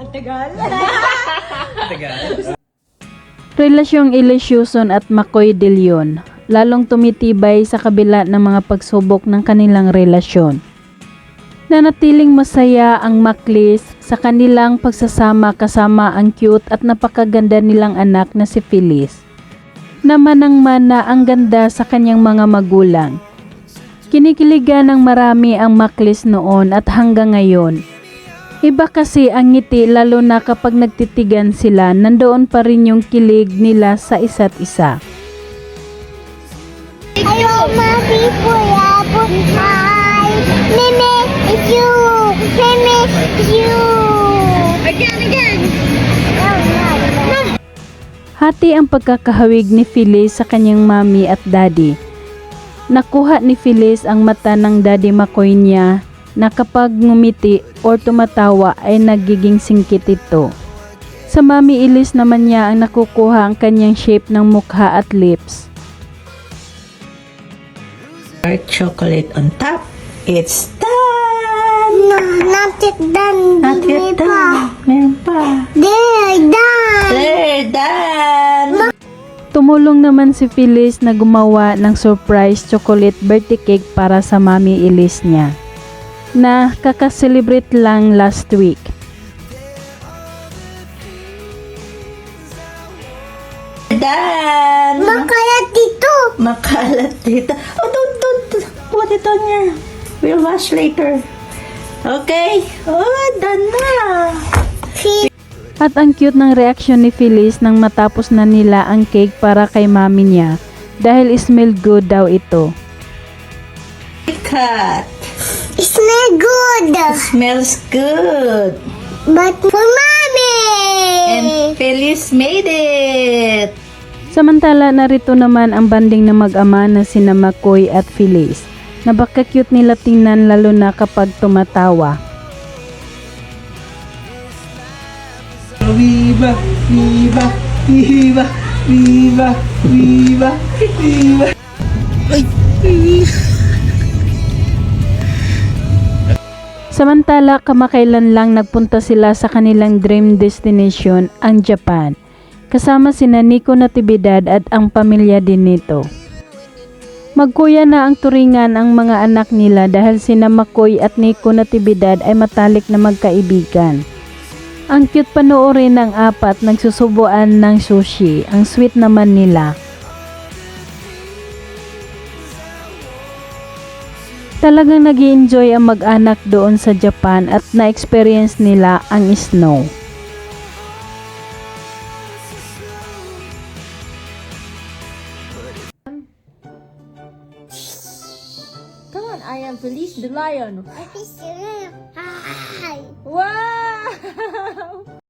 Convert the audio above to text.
Ang tagal. Relasyong Ilysuson at Makoy de Leon lalong tumitibay sa kabila ng mga pagsubok ng kanilang relasyon. Nanatiling masaya ang Maklis sa kanilang pagsasama kasama ang cute at napakaganda nilang anak na si Phyllis. Namanang mana ang ganda sa kanyang mga magulang. Kinikiligan ng marami ang Maklis noon at hanggang ngayon. Iba kasi ang ngiti lalo na kapag nagtitigan sila, nandoon pa rin yung kilig nila sa isa't isa. Hello, mommy, kuya, hi. Mimi, it's you. It's you. Again, again. Hati ang pagkakahawig ni Phyllis sa kanyang mami at daddy. Nakuha ni Phyllis ang mata ng daddy Makoy niya na kapag ngumiti or tumatawa ay nagiging singkit ito. Sa mami Ilis naman niya ang nakukuha ang kanyang shape ng mukha at lips. Dark chocolate on top. It's done! No, not yet done. Not yet pa. done. Meron pa. There, done. Tumulong naman si Phyllis na gumawa ng surprise chocolate birthday cake para sa mami Ilis niya na kakaselebrate lang last week. Done! Makalat dito. Makalat dito. Oh, don't, don't, put it on your, we'll wash later. Okay? Oh, done na. At ang cute ng reaksyon ni Phyllis nang matapos na nila ang cake para kay mami niya dahil smelled good daw ito. Cut. It smells good. Smells good. But for mommy. And Phyllis made it. Samantala narito naman ang banding na mag-ama na sina McCoy at Phyllis. Napaka-cute nila tingnan lalo na kapag tumatawa. Viva, viva, viva, viva, viva, viva. Samantala, kamakailan lang nagpunta sila sa kanilang dream destination, ang Japan. Kasama sina Nico Natividad at ang pamilya din nito. Magkuya na ang turingan ang mga anak nila dahil sina Makoy at Nico Natividad ay matalik na magkaibigan. Ang cute panoorin ng apat nagsusubuan ng sushi, ang sweet naman nila. Talagang nag enjoy ang mag-anak doon sa Japan at na-experience nila ang snow. Come on, I am Felice the Lion. Hi. Wow!